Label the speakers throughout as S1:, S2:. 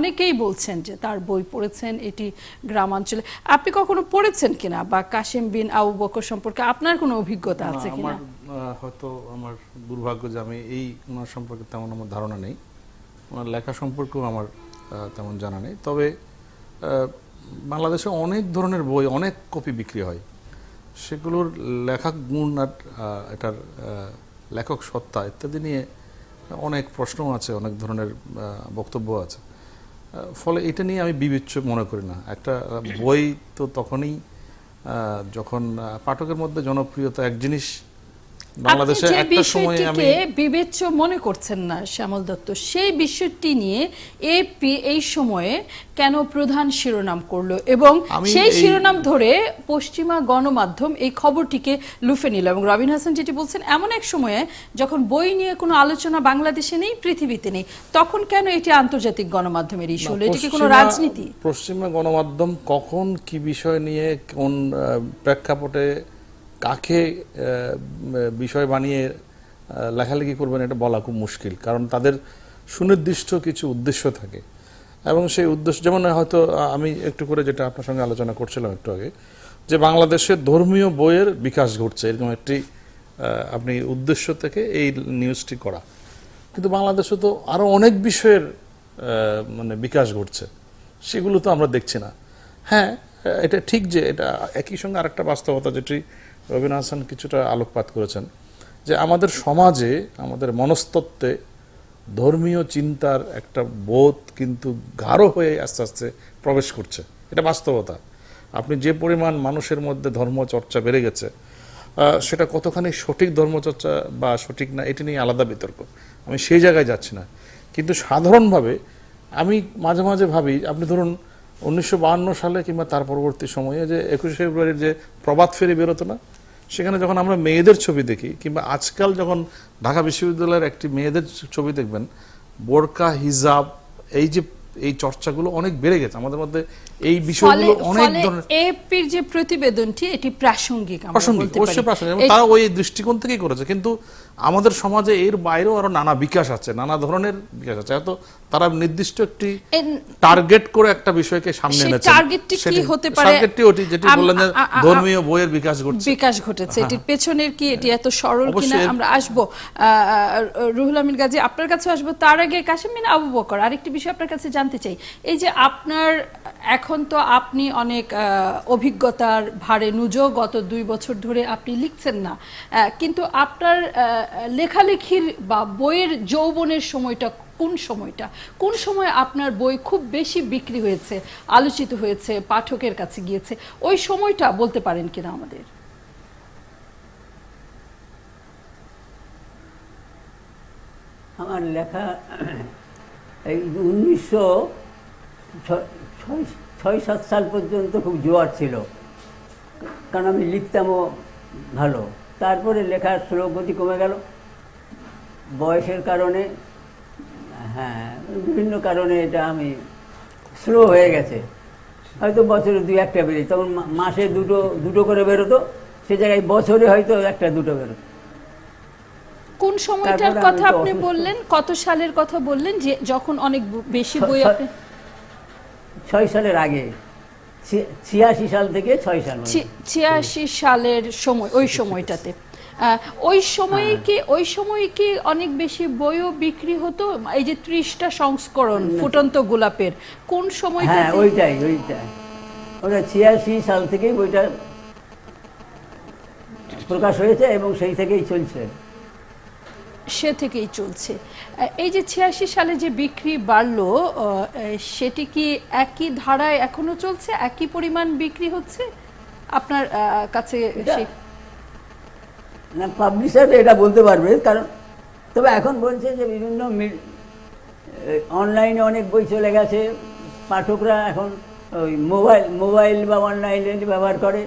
S1: অনেকেই বলছেন যে তার বই পড়েছেন এটি গ্রামাঞ্চলে। আপনি কখনো পড়েছেন কিনা বা কাশেম বিন আবু বকর সম্পর্কে আপনার কোনো অভিজ্ঞতা আছে কিনা?
S2: হয়তো আমার দুর্ভাগ্য যে আমি এই ওনার সম্পর্কে তেমন আমার ধারণা নেই। ওনার লেখা সম্পর্কেও আমার তেমন জানা নেই। তবে বাংলাদেশে অনেক ধরনের বই অনেক কপি বিক্রি হয়। সেগুলোর লেখা গুণ আর এটার লেখক সত্তা ইত্যাদি নিয়ে অনেক প্রশ্ন আছে অনেক ধরনের বক্তব্য আছে। ফলে এটা নিয়ে আমি বিবেচ্য মনে করি না। একটা বই তো তখনই যখন পাঠকের মধ্যে জনপ্রিয়তা এক জিনিস বাংলাদেশে একটা সময় আমি
S1: বিবেচ্য মনে করছেন না শ্যামল দত্ত সেই বিষয়টি নিয়ে এপি এই সময়ে কেন প্রধান শিরোনাম করল এবং সেই শিরোনাম ধরে পশ্চিমা গণমাধ্যম এই খবরটিকে লুফে নিল এবং রবিন হাসান যেটি বলছেন এমন এক সময়ে যখন বই নিয়ে কোনো আলোচনা বাংলাদেশে নেই পৃথিবীতে নেই তখন কেন এটি আন্তর্জাতিক গণমাধ্যমের ইস্যু হলো? এটি কি কোনো রাজনীতি?
S2: পশ্চিমা গণমাধ্যম কখন কি বিষয় নিয়ে কোন প্রেক্ষাপটে কাকে বিষয় বানিয়ে লেখালেখি করবেন এটা বলা খুব মুশকিল। কারণ তাদের সুনির্দিষ্ট কিছু উদ্দেশ্য থাকে। এবং সেই উদ্দেশ্য, যেমন হয়তো আমি একটু করে যেটা আপনার সঙ্গে আলোচনা করছিলাম একটু আগে, যে বাংলাদেশের ধর্মীয় বইয়ের বিকাশ ঘটছে, এরকম একটি আপনি উদ্দেশ্য থেকে এই নিউজটি করা। কিন্তু বাংলাদেশে তো আরও অনেক বিষয়ের মানে বিকাশ ঘটছে। সেগুলো তো আমরা দেখছি না। হ্যাঁ এটা ঠিক যে এটা একই সঙ্গে আরেকটা বাস্তবতা যেটি রবিন হাসান কিছুটা আলোকপাত করেছেন, যে আমাদের সমাজে, আমাদের মনস্তত্ত্বে ধর্মীয় চিন্তার একটা বোধ কিন্তু গাঢ় হয়ে আস্তে আস্তে প্রবেশ করছে। এটা বাস্তবতা। আপনি যে পরিমাণ মানুষের মধ্যে ধর্মচর্চা বেড়ে গেছে সেটা কতখানি সঠিক ধর্মচর্চা বা সঠিক না, এটি নিয়ে আলাদা বিতর্ক। আমি সেই জায়গায় যাচ্ছি না। কিন্তু সাধারণভাবে আমি মাঝে মাঝে ভাবি, আপনি ধরুন উনিশশো সালে কিংবা তার পরবর্তী সময়ে যে একুশে ফেব্রুয়ারির যে প্রবাদ ফেরি বেরোতো না সেখানে যখন আমরা মেয়েদের ছবি দেখি কিংবা আজকাল যখন ঢাকা বিশ্ববিদ্যালয়ের একটি মেয়েদের ছবি দেখবেন বোরকা হিজাব এই যে এই চর্চাগুলো অনেক বেড়ে গেছে। আমাদের মধ্যে এই বিষয়গুলো অনেক ধরনের
S1: এপির যে প্রতিবেদনটি এটি প্রাসঙ্গিক আমরা বলতে
S2: অবশ্যই
S1: পারি
S2: প্রাসঙ্গিক তারা ওই দৃষ্টিকোণ থেকেই করেছে। কিন্তু আমাদের সমাজে এর বাইরেও আরও নানা বিকাশ আছে নানা ধরনের বিকাশ আছে। হয়তো তারা নির্দিষ্ট একটি টার্গেট করে একটা বিষয়কে সামনে এনেছে
S1: টার্গেটটি কি হতে পারে?
S2: টার্গেটটি ওটি যেটি বললেন যে ধর্মীয় বইয়ের বিকাশ ঘটছে।
S1: বিকাশ ঘটেছে। এটির পেছনের কি? এটি এত সরল কিনা? আমরা আসব। আহ, রুহুল আমিন গাজী আপনার কাছে আসব। তার আগে কাশিমিন আবু বকর আরেকটি বিষয় আপনার কাছে জানতে চাই। এই যে আপনার এখন তো আপনি অনেক অভিজ্ঞতার ভারে নুজো, গত দুই বছর ধরে আপনি লিখছেন না। কিন্তু আপনার লেখালেখির বা বইয়ের যৌবনের সময়টা কোন সময়টা? কোন সময় আপনার বই খুব বেশি বিক্রি হয়েছে, আলোচিত হয়েছে, পাঠকের কাছে গিয়েছে? ওই সময়টা বলতে পারেন কিনা আমাদের?
S3: আমার লেখা, এই উনিশশো ছয় ছয় সাত সাল পর্যন্ত খুব জোয়ার ছিল। কারণ আমি লিখতামও ভালো। তারপরে লেখার স্লো গতি কমে গেল। বয়সের কারণে হ্যাঁ বিভিন্ন কারণে এটা আমি স্লো হয়ে গেছে। হয়তো বছরে দুই একটা বেরিয়ে। তখন মাসে দুটো দুটো করে বেরোতো। সে জায়গায় বছরে হয়তো একটা দুটো বেরোতো।
S1: কোন সময়টার কথা আপনি বললেন? কত সালের কথা বললেন যে যখন অনেক বেশি বই আপনি
S3: ছয় সালের আগে ছিয়াশি সাল থেকে ছয় সাল
S1: ছিয়াশি সালের সময় ওই সময়টাতে। ওই সময়ে
S3: হ্যাঁ।
S1: কি ওই সময়ে কি অনেক বেশি বইও বিক্রি হতো? এই যে ত্রিশটা সংস্করণ ফুটন্ত গোলাপের কোন
S3: সময়
S1: হ্যাঁ
S3: ওইটাই ওইটাই। ওটা ছিয়াশি সাল থেকেই বইটা প্রকাশ হয়েছে এবং সেই থেকেই চলছে।
S1: সে থেকেই চলছে। এই যে ছিয়াশি সালে যে বিক্রি বাড়লো সেটি কি একই ধারায় এখনও চলছে? একই পরিমাণ বিক্রি হচ্ছে? আপনার কাছে
S3: না পাবলিশার এটা বলতে পারবে কারণ তবে এখন বলছে যে বিভিন্ন অনলাইনে অনেক বই চলে গেছে। পাঠকরা এখন ওই মোবাইল মোবাইল বা অনলাইনে ব্যবহার করে।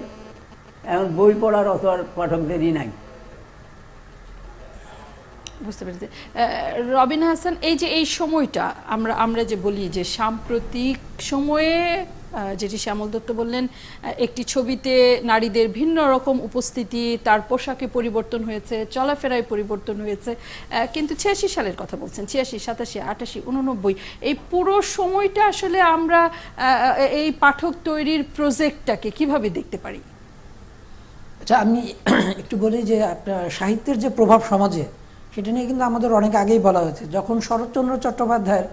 S3: এখন বই পড়ার অত আর পাঠকদেরই নাই।
S1: বুঝতে পেরেছি। রবিন হাসান, এই যে এই সময়টা, আমরা আমরা যে বলি যে সাম্প্রতিক সময়ে যেটি শ্যামল দত্ত বললেন একটি ছবিতে নারীদের ভিন্ন রকম উপস্থিতি, তার পোশাকে পরিবর্তন হয়েছে, চলাফেরায় পরিবর্তন হয়েছে কিন্তু ছিয়াশি সালের কথা বলছেন, ছিয়াশি, সাতাশি, আটাশি, উননব্বই, এই পুরো সময়টা আসলে আমরা এই পাঠক তৈরির প্রজেক্টটাকে কীভাবে দেখতে পারি?
S4: আচ্ছা আমি একটু বলি যে আপনার সাহিত্যের যে প্রভাব সমাজে সেটা নিয়ে কিন্তু আমাদের অনেক আগেই বলা হয়েছে। যখন শরৎচন্দ্র চট্টোপাধ্যায়ের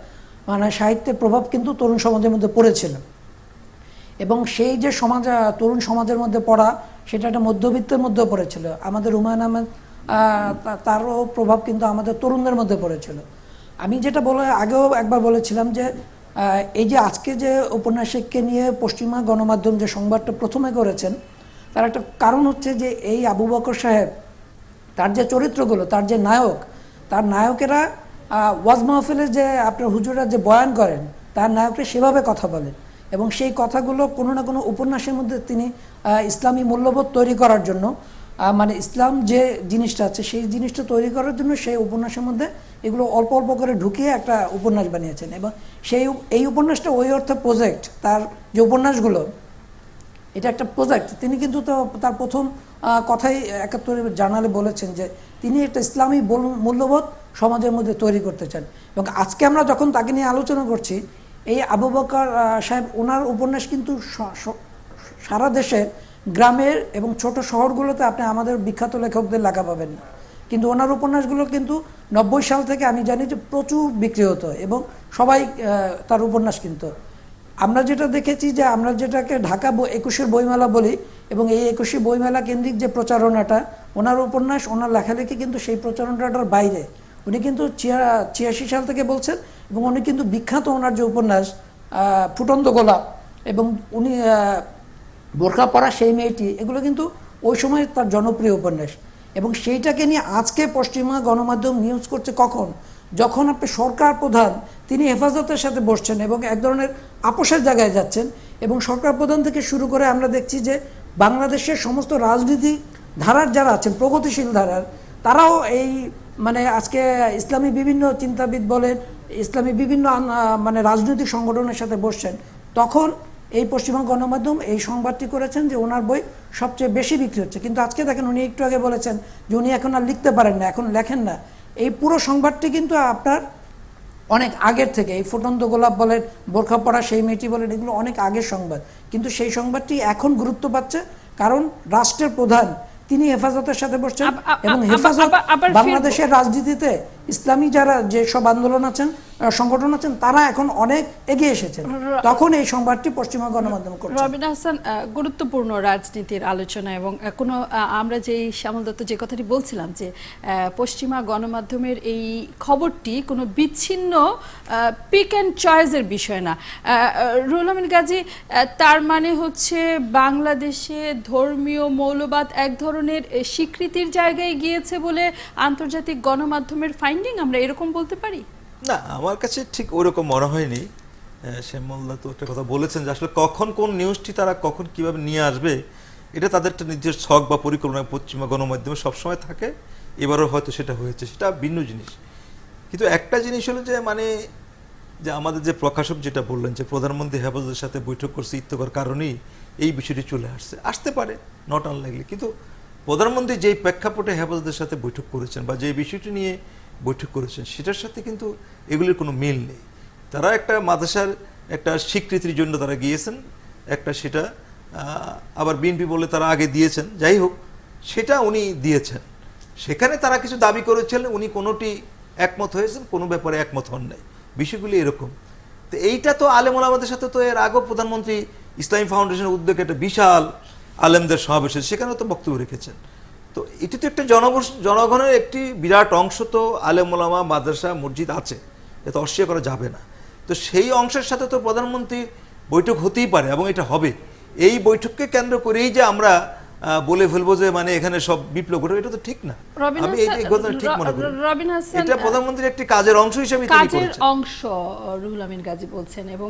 S4: মানে সাহিত্যের প্রভাব কিন্তু তরুণ সমাজের মধ্যে পড়েছিল। এবং সেই যে সমাজ, তরুণ সমাজের মধ্যে পড়া, সেটা একটা মধ্যবিত্তের মধ্যেও পড়েছিল। আমাদের হুমায়ুন আহমেদ তারও প্রভাব কিন্তু আমাদের তরুণদের মধ্যে পড়েছিল। আমি যেটা বলে, আগেও একবার বলেছিলাম যে এই যে আজকে যে উপন্যাসিককে নিয়ে পশ্চিমা গণমাধ্যম যে সংবাদটা প্রথমে করেছেন, তার একটা কারণ হচ্ছে যে এই আবু বকর সাহেব তার যে চরিত্রগুলো, তার যে নায়ক, তার নায়কেরা ওয়াজ মাহফিলে যে আপনার হুজুরা যে বয়ান করেন, তার নায়করা সেভাবে কথা বলেন এবং সেই কথাগুলো কোনো না কোনো উপন্যাসের মধ্যে তিনি ইসলামী মূল্যবোধ তৈরি করার জন্য মানে ইসলাম যে জিনিসটা আছে, সেই জিনিসটা তৈরি করার জন্য সেই উপন্যাসের মধ্যে এগুলো অল্প অল্প করে ঢুকিয়ে একটা উপন্যাস বানিয়েছেন এবং সেই, এই উপন্যাসটা ওই অর্থে প্রজেক্ট, তার যে উপন্যাসগুলো এটা একটা প্রজেক্ট তিনি কিন্তু তার প্রথম কথাই একাত্তরে জার্নালে বলেছেন যে তিনি একটা ইসলামী মূল্যবোধ সমাজের মধ্যে তৈরি করতে চান। এবং আজকে আমরা যখন তাকে নিয়ে আলোচনা করছি, এই আবু বকর সাহেব ওনার উপন্যাস কিন্তু সারা দেশে গ্রামের এবং ছোট শহরগুলোতে আপনি আমাদের বিখ্যাত লেখকদের লেখা পাবেন না। কিন্তু ওনার উপন্যাসগুলো কিন্তু নব্বই সাল থেকে আমি জানি যে প্রচুর বিক্রি হতো এবং সবাই তার উপন্যাস কিনতো। আমরা যেটা দেখেছি যে আমরা যেটাকে ঢাকা একুশের বইমেলা বলি এবং এই একুশে বইমেলা কেন্দ্রিক যে প্রচারণাটা, ওনার উপন্যাস, ওনার লেখালেখি কিন্তু সেই প্রচারণাটার বাইরে। উনি কিন্তু ছিয়া- ছিয়াশি সাল থেকে বলছেন এবং উনি কিন্তু বিখ্যাত ওনার যে উপন্যাস ফুটন্ত গোলাপ এবং উনি বোরখা পরা সেই মেয়েটি, এগুলো কিন্তু ওই সময় তার জনপ্রিয় উপন্যাস। এবং সেইটাকে নিয়ে আজকে পশ্চিমা গণমাধ্যম নিউজ করছে কখন? যখন আপনি সরকার প্রধান, তিনি হেফাজতের সাথে বসছেন এবং এক ধরনের আপোষের জায়গায় যাচ্ছেন এবং সরকার প্রধান থেকে শুরু করে আমরা দেখছি যে বাংলাদেশের সমস্ত রাজনীতি ধারার যারা আছেন, প্রগতিশীল ধারার, তারাও এই মানে আজকে ইসলামী বিভিন্ন চিন্তাবিদ বলেন, ইসলামী বিভিন্ন মানে রাজনৈতিক সংগঠনের সাথে বসছেন, তখন এই পশ্চিমবঙ্গ গণমাধ্যম এই সংবাদটি করেছেন যে ওনার বই সবচেয়ে বেশি বিক্রি হচ্ছে। কিন্তু আজকে দেখেন উনি একটু আগে বলেছেন যে উনি এখন আর লিখতে পারেন না, এখন লেখেন না। এই পুরো সংবাদটি কিন্তু আপনার অনেক আগের থেকে এই ফুটন্ত গোলাপ বলেন বোরখা পড়া সেই মেয়েটি বলেন এগুলো অনেক আগের সংবাদ কিন্তু সেই সংবাদটি এখন গুরুত্ব পাচ্ছে কারণ রাষ্ট্রের প্রধান তিনি হেফাজতের সাথে বসছেন এবং হেফাজত। বাংলাদেশের রাজনীতিতে ইসলামী যারা যে সব আন্দোলন আছেন সংগঠন আছেন তারা এখন অনেক এগিয়ে এসেছেন। তখন এই সংবাদটি পশ্চিমবঙ্গ গণমাধ্যম করছে
S1: রবিন হাসান গুরুত্বপূর্ণ রাজনীতির আলোচনা এবং কোনো আমরা যেই শ্যামল দত্ত যে কথাটি বলছিলাম যে পশ্চিমা গণমাধ্যমের এই খবরটি কোনো বিচ্ছিন্ন পিক অ্যান্ড চয়েসের বিষয় না। রুল আমিন গাজী তার মানে হচ্ছে বাংলাদেশে ধর্মীয় মৌলবাদ এক ধরনের স্বীকৃতির জায়গায় গিয়েছে বলে আন্তর্জাতিক গণমাধ্যমের ফাইন্ডিং আমরা এরকম বলতে পারি?
S5: না, আমার কাছে ঠিক ওরকম মনে হয়নি। শ্যামলদা তো একটা কথা বলেছেন যে আসলে কখন কোন নিউজটি তারা কখন কীভাবে নিয়ে আসবে, এটা তাদের একটা নিজের ছক বা পরিকল্পনা পশ্চিমা গণমাধ্যমে সবসময় থাকে। এবারও হয়তো সেটা হয়েছে, সেটা ভিন্ন জিনিস। কিন্তু একটা জিনিস হলো যে মানে যে আমাদের যে প্রকাশক যেটা বললেন যে প্রধানমন্ত্রী হেফাজতের সাথে বৈঠক করছে ইত্যকার কারণেই এই বিষয়টি চলে আসছে। আসতে পারে নট আনলাইকলি কিন্তু প্রধানমন্ত্রী যেই প্রেক্ষাপটে হেফাজতের সাথে বৈঠক করেছেন বা যে বিষয়টি নিয়ে বৈঠক করেছেন, সেটার সাথে কিন্তু এগুলির কোনো মিল নেই। তারা একটা মাদ্রাসার একটা স্বীকৃতির জন্য তারা গিয়েছেন, একটা সেটা আবার বিএনপি বলে তারা আগে দিয়েছেন, যাই হোক, সেটা উনি দিয়েছেন। সেখানে তারা কিছু দাবি করেছিলেন উনি কোনোটি একমত হয়েছেন, কোনো ব্যাপারে একমত হন নাই। বিষয়গুলি এরকম। তো এইটা তো আলেমুল আমাদের সাথে তো এর আগেও প্রধানমন্ত্রী ইসলামী ফাউন্ডেশনের উদ্যোগে একটা বিশাল আলেমদের সমাবেশে সেখানেও তো বক্তব্য রেখেছেন। তো এটি তো একটা জনগণ জনগণের একটি বিরাট অংশ তো আলেমুলামা মাদ্রাসা মসজিদ আছে। এতে অস্বীকার করা যাবে না। তো সেই অংশের সাথে তো প্রধানমন্ত্রী বৈঠক হতেই পারে এবং এটা হবে। এই বৈঠককে কেন্দ্র করেই যে আমরা বলে ফেলব যে মানে এখানে সব বিপ্লব ঘটবে এটা তো ঠিক না। আমি এই কথাটা ঠিক মনে করি।
S1: রবিন হাসান,
S5: এটা প্রধানমন্ত্রীর একটি কাজের অংশ হিসেবে
S1: কাজের অংশ রুহুল আমিন গাজী বলছেন। এবং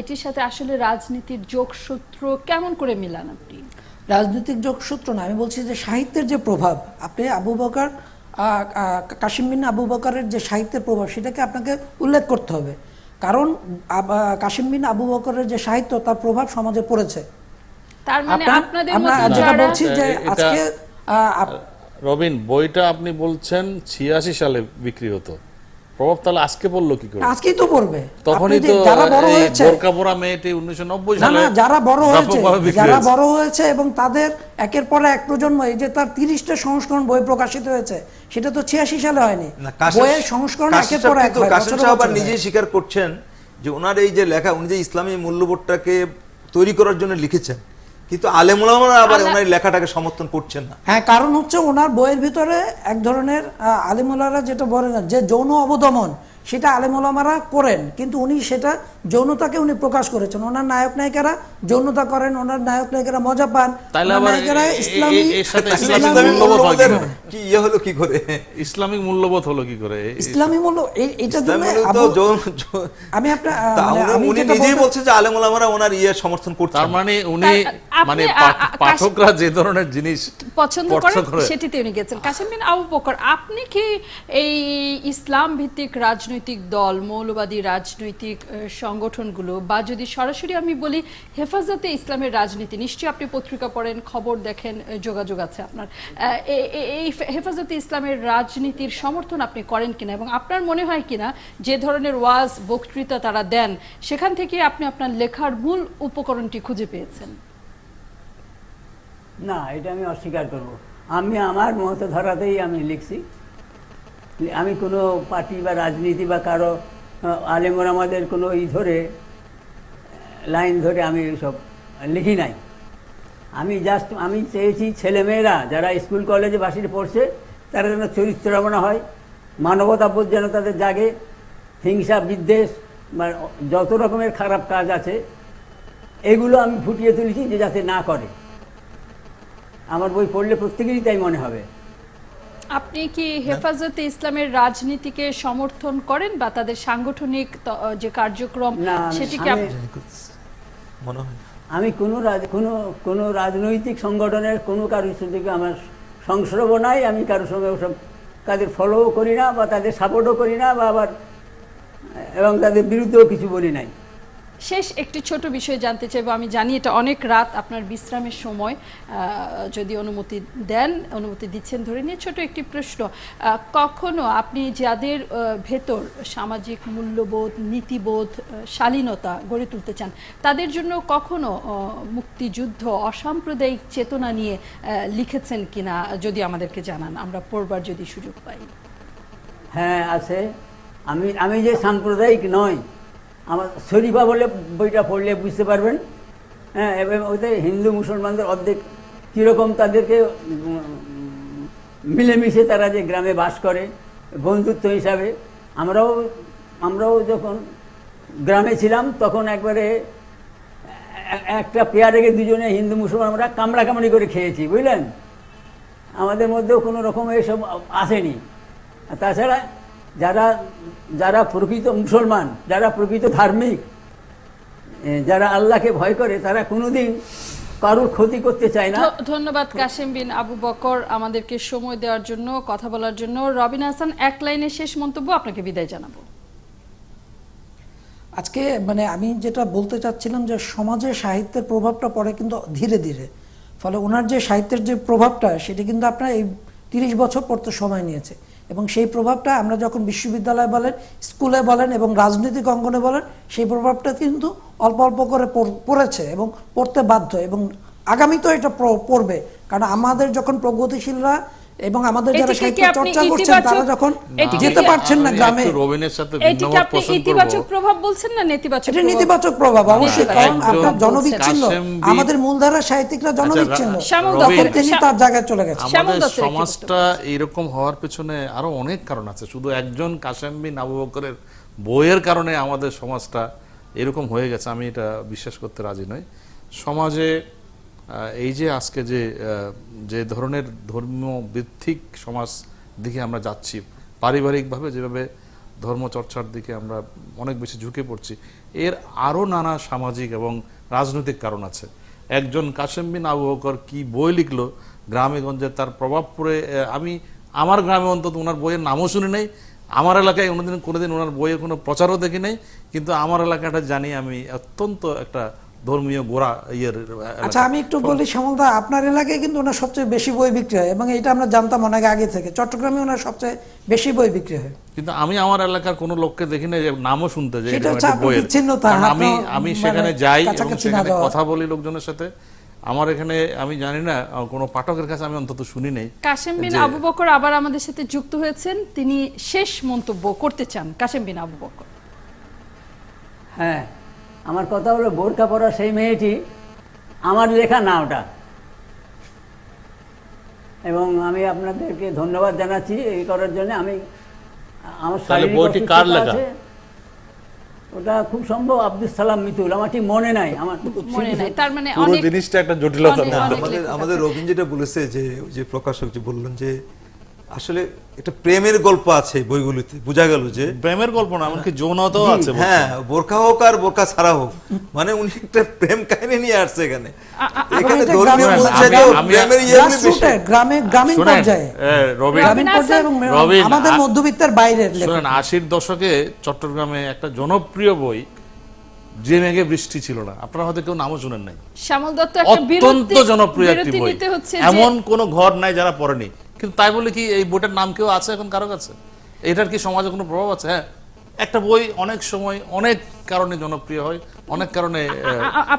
S1: এটির সাথে আসলে রাজনীতির যোগসূত্র কেমন করে মিলান আপনি?
S4: রাজনৈতিক যোগসূত্র না আমি বলছি যে সাহিত্যের যে প্রভাব আপনি আবু বকর আহ, আহ, কাশিম বিন আবু বকরের যে সাহিত্যের প্রভাব সেটাকে আপনাকে উল্লেখ করতে হবে। কারণ আব- কাশিম বিন আবু বকরের যে সাহিত্য তার প্রভাব সমাজে পড়েছে।
S1: তার মানে
S4: যেটা বলছি যে আজকে আহ,
S2: রবিন বইটা আপনি বলছেন ছিয়াশি সালে বিক্রি হতো। প্রভাব তাহলে আজকে পড়ল কি করে?
S4: আজকেই তো পড়বে।
S2: তখনই তো
S4: যারা বড় হয়েছে
S2: বোরকা মেয়েটি
S4: না
S2: সালে
S4: না যারা বড় হয়েছে যারা বড় হয়েছে এবং তাদের একের পর এক প্রজন্ম এই যে তার তিরিশটা সংস্করণ বই প্রকাশিত হয়েছে সেটা তো ছিয়াশি সালে হয়নি। বইয়ের সংস্করণ একের পর এক
S5: কাশেম সাহেব আবার নিজেই স্বীকার করছেন যে ওনার এই যে লেখা উনি যে ইসলামী মূল্যবোধটাকে তৈরি করার জন্য লিখেছেন। কিন্তু আলেমুলামারা আবার ওনার লেখাটাকে সমর্থন করছেন না।
S4: হ্যাঁ কারণ হচ্ছে ওনার বইয়ের ভিতরে এক ধরনের আহ, আলিমুল্লাহরা যেটা বলেন যে যৌন অবদমন সেটা আলিমুলামারা করেন কিন্তু উনি সেটা যৌনতাকে উনি প্রকাশ করেছেন। ওনার নায়ক নায়িকারা যৌনতা করেন ওনার নায়ক নায়িকারা মজা পান নায়িকারা ইসলামী?
S5: কি ইয়ে হলো কি করে?
S2: ইসলামিক মূল্যবোধ হলো কি করে?
S4: ইসলামী মূল্য এটার জন্য আমি আপনার মানে
S5: উনি-
S4: আমি
S5: নিজেই বলছেন যে আলেমুলামারা ওনার ইয়ে সমর্থন করছেন।
S2: তার মানে উনি মানে পাঠকরা যে ধরনের জিনিস
S1: পছন্দ
S2: পছন্দ
S1: করেন সেটিতে উনি গেছেন। কাসেম বিন আবু বকর আপনি কি এই ইসলাম ভিত্তিক রাজনৈতিক দল মৌলবাদী রাজনৈতিক সংগঠনগুলো বা যদি সরাসরি আমি বলি হেফাজতে ইসলামের রাজনীতি নিশ্চয়ই আপনি পত্রিকা পড়েন খবর দেখেন যোগাযোগ আছে আপনার। এই হেফাজতে ইসলামের রাজনীতির সমর্থন আপনি করেন কিনা এবং আপনার মনে হয় কিনা যে ধরনের ওয়াজ বক্তৃতা তারা দেন সেখান থেকে আপনি আপনার লেখার মূল উপকরণটি খুঁজে পেয়েছেন?
S3: না, এটা আমি অস্বীকার করব। আমি আমার মত ধারাতেই আমি লিখছি। আমি কোনো পার্টি বা রাজনীতি বা কারও আলেমর আমাদের কোনো ই ধরে, লাইন ধরে আমি সব লিখি নাই। আমি জাস্ট আমি চেয়েছি ছেলেমেয়েরা, যারা স্কুল কলেজে বাসিতে পড়ছে, তারা যেন চরিত্র চরিত্রমনা হয়, মানবতাবোধ যেন তাদের জাগে, হিংসা, বিদ্বেষ, বা যত রকমের খারাপ কাজ আছে, এগুলো আমি ফুটিয়ে তুলেছি যে যাতে না করে। আমার বই পড়লে প্রত্যেকেরই তাই মনে হবে।
S1: আপনি কি হেফাজতে ইসলামের রাজনীতিকে সমর্থন করেন বা তাদের সাংগঠনিক যে কার্যক্রম
S3: না,
S1: সেটিকে
S3: আমি-
S5: মনে হয়
S3: আমি কোনো রাজ কোনো কোনো রাজনৈতিক সংগঠনের কোনো কারোর সঙ্গে আমার সংস্রব নাই আমি কারোর সঙ্গে ওসব তাদের ফলোও করি না বা তাদের সাপোর্টও করি না বা আবার এবং তাদের বিরুদ্ধেও কিছু বলি নাই।
S1: শেষ একটি ছোট বিষয় জানতে চাইব। আমি জানি এটা অনেক রাত আপনার বিশ্রামের সময়। যদি অনুমতি দেন, অনুমতি দিচ্ছেন, ধরে নিয়ে ছোট একটি প্রশ্ন। কখনো আপনি যাদের ভেতর সামাজিক মূল্যবোধ, নীতিবোধ শালীনতা গড়ে তুলতে চান, তাদের জন্য কখনো মুক্তিযুদ্ধ, অসাম্প্রদায়িক চেতনা নিয়ে লিখেছেন কিনা যদি আমাদেরকে জানান? আমরা পড়বার যদি সুযোগ পাই।
S3: হ্যাঁ আছে। আমি আমি যে সাম্প্রদায়িক নয় আমার শরীফা বলে বইটা পড়লে বুঝতে পারবেন। হ্যাঁ এবং ওতে হিন্দু মুসলমানদের অর্ধেক কীরকম তাদেরকে মিলেমিশে তারা যে গ্রামে বাস করে, বন্ধুত্ব হিসাবে। আমরাও আমরাও যখন গ্রামে ছিলাম, তখন একবারে একটা পেয়ার রেখে দুজনে হিন্দু মুসলমান আমরা কামড়া কামড়ি করে খেয়েছি, বুঝলেন? আমাদের মধ্যেও কোনো রকম এসব আসেনি। তাছাড়া যারা যারা প্রকৃত মুসলমান যারা প্রকৃত ধার্মিক যারা আল্লাহকে ভয় করে তারা কোনোদিন কারোর ক্ষতি করতে চায় না।
S1: ধন্যবাদ কাশেম বিন আবু বকর আমাদেরকে সময় দেওয়ার জন্য কথা বলার জন্য। রবিন হাসান এক লাইনে শেষ মন্তব্য আপনাকে বিদায় জানাব।
S4: আজকে মানে আমি যেটা বলতে চাচ্ছিলাম যে সমাজে সাহিত্যের প্রভাবটা পড়ে কিন্তু ধীরে ধীরে। ফলে ওনার যে সাহিত্যের যে প্রভাবটা সেটা কিন্তু আপনার এই তিরিশ বছর পড়তে সময় নিয়েছে। এবং সেই প্রভাবটা আমরা যখন বিশ্ববিদ্যালয় বলেন, স্কুলে বলেন এবং রাজনৈতিক অঙ্গনে বলেন, সেই প্রভাবটা কিন্তু অল্প অল্প করে পড়েছে এবং পড়তে বাধ্য এবং আগামীতেও এটা পড়বে। কারণ আমাদের যখন প্রগতিশীলরা এবং আমাদের যারা সাহিত্য চর্চা করছেন তারা যখন যেতে পারছেন না গ্রামে
S2: রবিনের সাথে
S1: এটিকে আপনি ইতিবাচক প্রভাব বলছেন না নেতিবাচক
S4: এটা
S1: প্রভাব?
S4: নেতিবাচক প্রভাব অবশ্যই কারণ আপনার জনবিচ্ছিন্ন। আমাদের মূলধারা সাহিত্যিকরা জনবিচ্ছিন্ন।
S1: শ্যামল
S2: রবিন,
S1: দত্তের-
S4: তিনি তার জায়গায় চলে গেছে
S2: আমাদের সমাজটা এরকম হওয়ার পেছনে আরও অনেক কারণ আছে। শুধু একজন কাশেম বিন আবু বকরের বইয়ের কারণে আমাদের সমাজটা এরকম হয়ে গেছে আমি এটা বিশ্বাস করতে রাজি নই। সমাজে এই যে আজকে যে যে ধরনের ধর্মীয় ভিত্তিক সমাজ দিকে আমরা যাচ্ছি, পারিবারিকভাবে যেভাবে ধর্মচর্চার দিকে আমরা অনেক বেশি ঝুঁকে পড়ছি, এর আরও নানা সামাজিক এবং রাজনৈতিক কারণ আছে। একজন কাশেম বিন আবু বকর কি বই লিখলো গ্রামে গঞ্জে তার প্রভাব পড়ে আমি আমার গ্রামে অন্তত ওনার বইয়ের নামও শুনি নাই, আমার এলাকায় কোনোদিন কোনোদিন ওনার বইয়ের কোনো প্রচারও দেখি নাই, কিন্তু আমার এলাকাটা জানি আমি অত্যন্ত একটা ধর্মীয় গোড়া ইয়ের
S4: আচ্ছা আমি একটু বলি শ্যামলদা আপনার এলাকায় কিন্তু ওনার সবচেয়ে বেশি বই বিক্রি হয় এবং এটা আমরা জানতাম অনেক আগে থেকে। চট্টগ্রামে ওনার সবচেয়ে বেশি বই বিক্রি হয়।
S2: কিন্তু আমি আমার এলাকার কোনো লোককে দেখি না যে নামও শুনতে যে
S4: সেটা হচ্ছে আপনার
S2: বইয়ের।
S4: বিচ্ছিন্নতা,
S2: আমি আমি
S4: মানে
S2: সেখানে যাই এবং সেখানে কথা বলি লোকজনের সাথে। আমার এখানে আমি জানি না কোনো পাঠকের কাছে আমি অন্তত শুনি নাই
S1: কাশেম বিন আবু বকর আবার আমাদের সাথে যুক্ত হয়েছেন। তিনি শেষ মন্তব্য করতে চান কাশেম বিন আবু বকর।
S3: হ্যাঁ আমার কথা হলো বোরকা পরা সেই মেয়েটি আমার লেখা না ওটা এবং আমি আপনাদেরকে ধন্যবাদ জানাচ্ছি এই করার জন্য আমি আমার শারীরিক? আছে। ওটা খুব সম্ভব আব্দুল সালাম মিতুল আমার ঠিক মনে নাই আমার
S1: মনে নাই তার মানে অনেক
S2: জিনিসটা একটা জটিলতা
S5: আমাদের আমাদের
S1: আছে।
S5: রবীন যেটা বলেছে যে যে প্রকাশক যে বললেন যে আসলে একটা প্রেমের গল্প আছে বইগুলিতে। বোঝা গেল যে
S2: প্রেমের গল্প না এমনকি যৌনতাও আছে
S5: হ্যাঁ বোরকা হোক আর বোরকা ছাড়া হোক মানে উনি একটা প্রেম কাহিনী নিয়ে আসছে এখানে। এখানে ধর্মীয় বলছে প্রেমের ইয়েগুলি বেশি।
S4: গ্রামে গ্রামীণ পর্যায়ে।
S2: রবি
S4: গ্রামীণ পর্যায়ে এবং আমাদের মধ্যবিত্তের লেখক।
S2: শোনেন আশির দশকে চট্টগ্রামে একটা জনপ্রিয় বই যে মেঘে বৃষ্টি ছিল না। আপনারা হয়তো কেউ নামও শুনেন নাই।
S1: শ্যামল দত্ত একটা
S2: অত্যন্ত জনপ্রিয় একটি বই। এমন কোন ঘর নাই যারা পড়েনি। কিন্তু তাই বলে কি এই বইটার নাম কেউ আছে এখন কারও কাছে? এটার কি সমাজে কোনো প্রভাব আছে? হ্যাঁ একটা বই অনেক সময় অনেক কারণে জনপ্রিয় হয় অনেক কারণে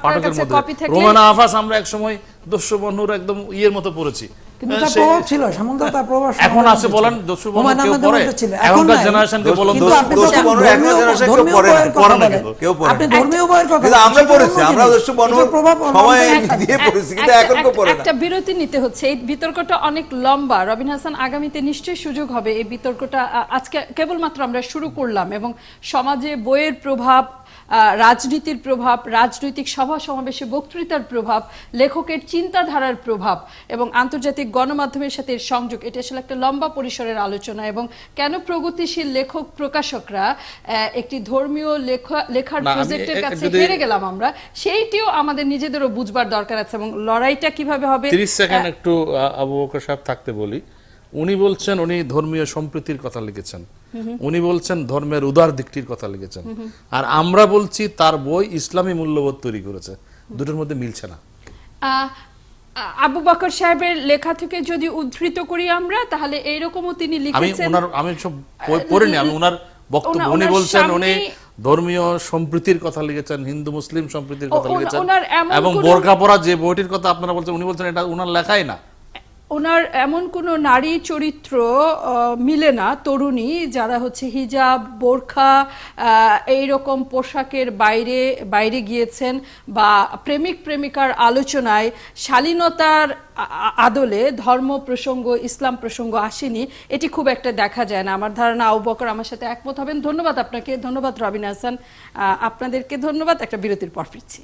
S2: পাঠকের মধ্যে রোমানা আফাস আমরা এক সময় দস্যু বন্ধুর একদম ইয়ের মতো পড়েছি।
S4: কিন্তু
S2: হ্যাঁ,
S4: তার প্রভাব ছিল তার প্রভাব
S2: এখন আছে বলেন দস্যু কেউ পড়ে? এখনকার জেনারেশনকে বলুন
S5: বর্ণ এখন generation কেউ পড়ে না,
S2: পড়ে না কিন্তু,
S5: কেউ পড়ে
S4: আপনি ধর্মীয় বইয়ের কথা
S5: কিন্তু আমরা পড়েছি আমরা দস্যু
S4: প্রভাব
S5: সময় দিয়ে পড়েছি কিন্তু এখন কেউ পড়ে না।
S1: একটা বিরতি নিতে হচ্ছে। এই বিতর্কটা অনেক লম্বা। রবিন হাসান আগামীতে নিশ্চয়ই সুযোগ হবে এই বিতর্কটা। আজকে কেবলমাত্র আমরা শুরু করলাম এবং সমাজে বইয়ের প্রভাব আহ, রাজনীতির প্রভাব রাজনৈতিক সভা সমাবেশে বক্তৃতার প্রভাব লেখকের চিন্তাধারার প্রভাব এবং আন্তর্জাতিক গণমাধ্যমের সাথে এর সংযোগ। এটা আসলে একটা লম্বা পরিসরের আলোচনা এবং কেন প্রগতিশীল লেখক প্রকাশকরা একটি ধর্মীয় লেখা লেখার প্রজেক্টের কাছে হেরে গেলাম আমরা সেইটিও আমাদের নিজেদেরও বুঝবার দরকার আছে এবং লড়াইটা কীভাবে হবে
S2: তিরিশ সেকেন্ড একটু আবু বকর সাহেব থাকতে বলি। উনি বলছেন উনি ধর্মীয় সম্প্রীতির কথা লিখেছেন। উনি বলছেন ধর্মের উদার দিকটির কথা লিখেছেন। আর আমরা বলছি তার বই ইসলামী মূল্যবোধ তৈরি করেছে। দুটোর মধ্যে মিলছে না।
S1: আবু বকর সাহেবের লেখা থেকে যদি উদ্ধৃত করি আমরা তাহলে এইরকমও তিনি
S2: আমি
S1: লিখেছেন।
S2: ওনার আমি সব পড়িনি আমি ওনার বক্তব্য উনি বলছেন উনি ধর্মীয় সম্প্রীতির কথা লিখেছেন হিন্দু মুসলিম সম্প্রীতির কথা লিখেছেন এবং বোরকা পরা যে বইটির কথা আপনারা বলছেন উনি বলছেন এটা ওনার লেখাই না।
S1: ওনার এমন কোনো নারী চরিত্র মিলে না, তরুণী, যারা হচ্ছে হিজাব, বোরখা এই রকম পোশাকের বাইরে বাইরে গিয়েছেন বা প্রেমিক, প্রেমিকার আলোচনায় শালীনতার আদলে ধর্ম প্রসঙ্গ, ইসলাম প্রসঙ্গ আসেনি, এটি খুব একটা দেখা যায় না। আমার ধারণা আবু বকর আমার সাথে একমত হবেন। ধন্যবাদ আপনাকে। ধন্যবাদ রবিন হাসান। আপনাদেরকে ধন্যবাদ। একটা বিরতির পর ফিরছি।